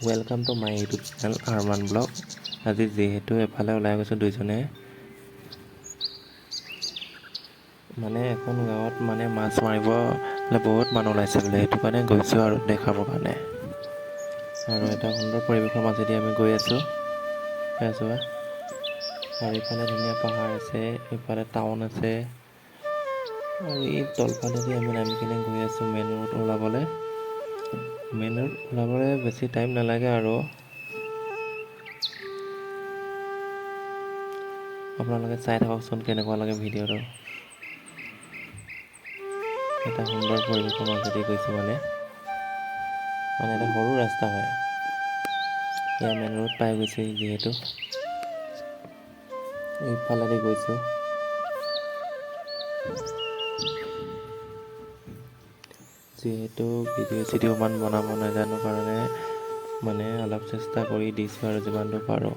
Welcome to my YouTube channel Arman blog আজি যিহেতু এফালে ওলাই গৈছোঁ দুইজনে। মানে এখন গাঁৱত মানে মাছ মাৰিব বোলে বহুত মানুহ ওলাইছে বোলে, সেইটো কাৰণে গৈছোঁ আৰু দেখাবৰ কাৰণে। আৰু এটা সুন্দৰ পৰিৱেশৰ মাজেদি আমি গৈ আছোঁ। চোৱা আৰু ইফালে ধুনীয়া পাহাৰ আছে ইফালে টাউন আছে। আৰু এই তলফালেদি আমি নামি কিনে গৈ আছোঁ মেইন ৰোড ওলাবলৈ। ৰোড ওলাবলৈ বেছি টাইম নালাগে আৰু। আপোনালোকে চাই থাককচোন কেনেকুৱা লাগে ভিডিঅ'টো। এটা সুন্দৰ পৰিৱেশৰ মাজেদি গৈছোঁ মানে। মানে এটা সৰু ৰাস্তা হয়। এয়া মেইন ৰোড পাই গৈছে যিহেতু। এইফালেদি গৈছোঁ। যিহেতু ভিডিঅ' চিডিঅ' ইমান বনাব নাজানো কাৰণে মানে অলপ চেষ্টা কৰি দিছোঁ আৰু যিমানটো পাৰোঁ।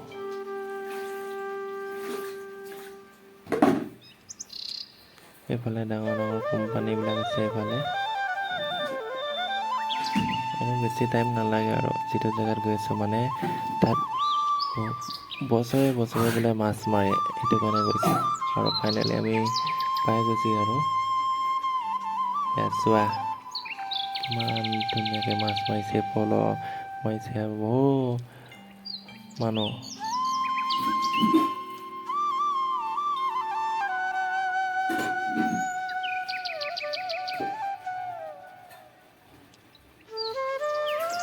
এইফালে ডাঙৰ ডাঙৰ কোম্পানীবিলাক আছে এইফালে। আৰু বেছি টাইম নালাগে আৰু যিটো জেগাত গৈ আছোঁ মানে তাত বছৰে বছৰে বোলে মাছ মাৰে, সেইটো কাৰণে গৈছোঁ। আৰু ফাইনেলি আমি পাই গৈছোঁ আৰু। ইমান ধুনীয়াকৈ মাছ মাৰিছে, পল মাৰিছে আৰু বহু মানুহ।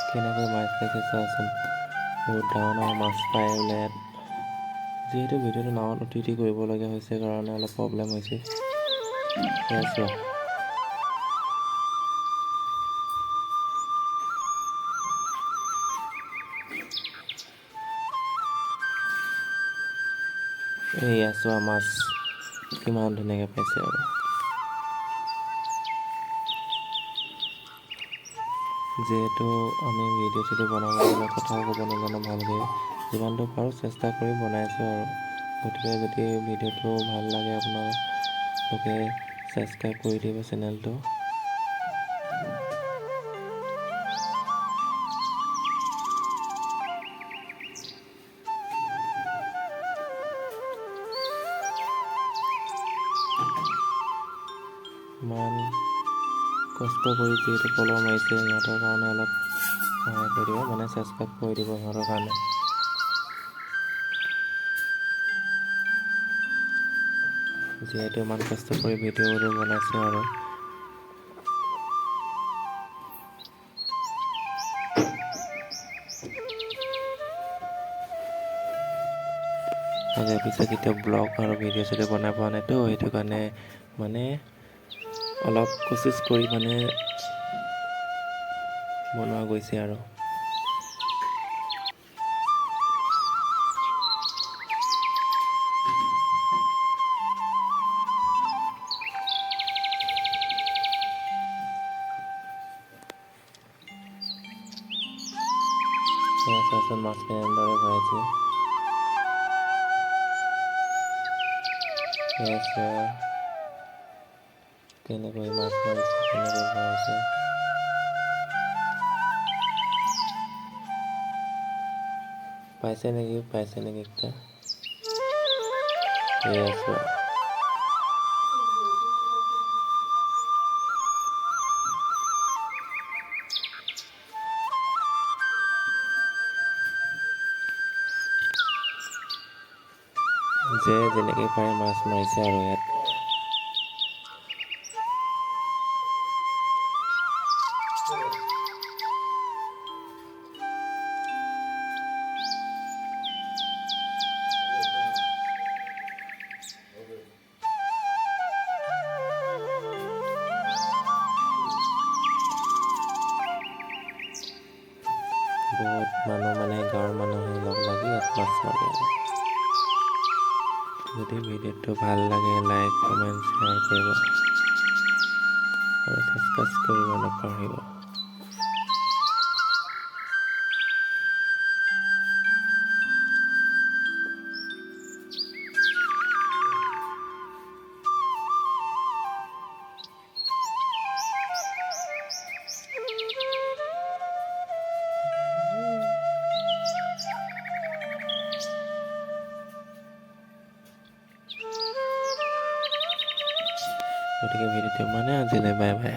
কেনেকৈ মাছ পাইছে চোৱাচোন বহুত ডাঙৰ ডাঙৰ মাছ পায় বোলে। যিহেতু ভিডিঅ'টো নাৱত উঠি উঠি কৰিবলগীয়া হৈছে কাৰণে অলপ প্ৰব্লেম হৈছে। চোৱা। এয়া চোৱা মাছ কিমান ধুনীয়াকৈ পাইছে আৰু। যিহেতু আমি ভিডিঅ' চিডিঅ' বনাব গ'লে কথাও ক'ব নাজানো ভালকৈ, যিমানটো পাৰোঁ চেষ্টা কৰি বনাইছোঁ আৰু। গতিকে যদি ভিডিঅ'টো ভালো লাগে আপোনালোকে ছাবস্ক্ৰাইব কৰি দিব চেনেলটো ইমান কষ্ট কৰি যিহেতু পল মাৰিছে সিহঁতৰ কাৰণে অলপ সহায় কৰি দিব মানে ছাবস্ক্ৰাইব কৰি দিব সিহঁতৰ কাৰণে। যিহেতু ইমান কষ্ট কৰি ভিডিঅ'বোৰ বনাইছোঁ আৰু। আগে পিছে কেতিয়াও ব্লগ আৰু ভিডিঅ' চিডিঅ' বনাই পোৱা নাইতো সেইটো কাৰণে মানে অলপ কোচিছ কৰি মানে বনোৱা গৈছে আৰু। এনেদৰে ভৰাইছে? এয়া চোৱা কেনেকৈ মাছ মাৰিছে কেনেকৈ ভৰাইছে পাইছে নেকি পাইছে নেকি একটা এয়া চোৱা যে যেনেকৈ পাৰে মাছ মাৰিছে আৰু ইয়াত বহুত মানুহ মানে গাঁৱৰ মানুহে লগ লাগি ইয়াত মাছ যদি ভিডিঅ'টো ভালো লাগে লাইক কমেণ্ট শ্বেয়াৰ কৰিব। আৰু ছাবস্ক্ৰাইব কৰিব নাপাহৰিব গতিকে ভিডিঅ'টো মানে আজিলৈ বাই বাই।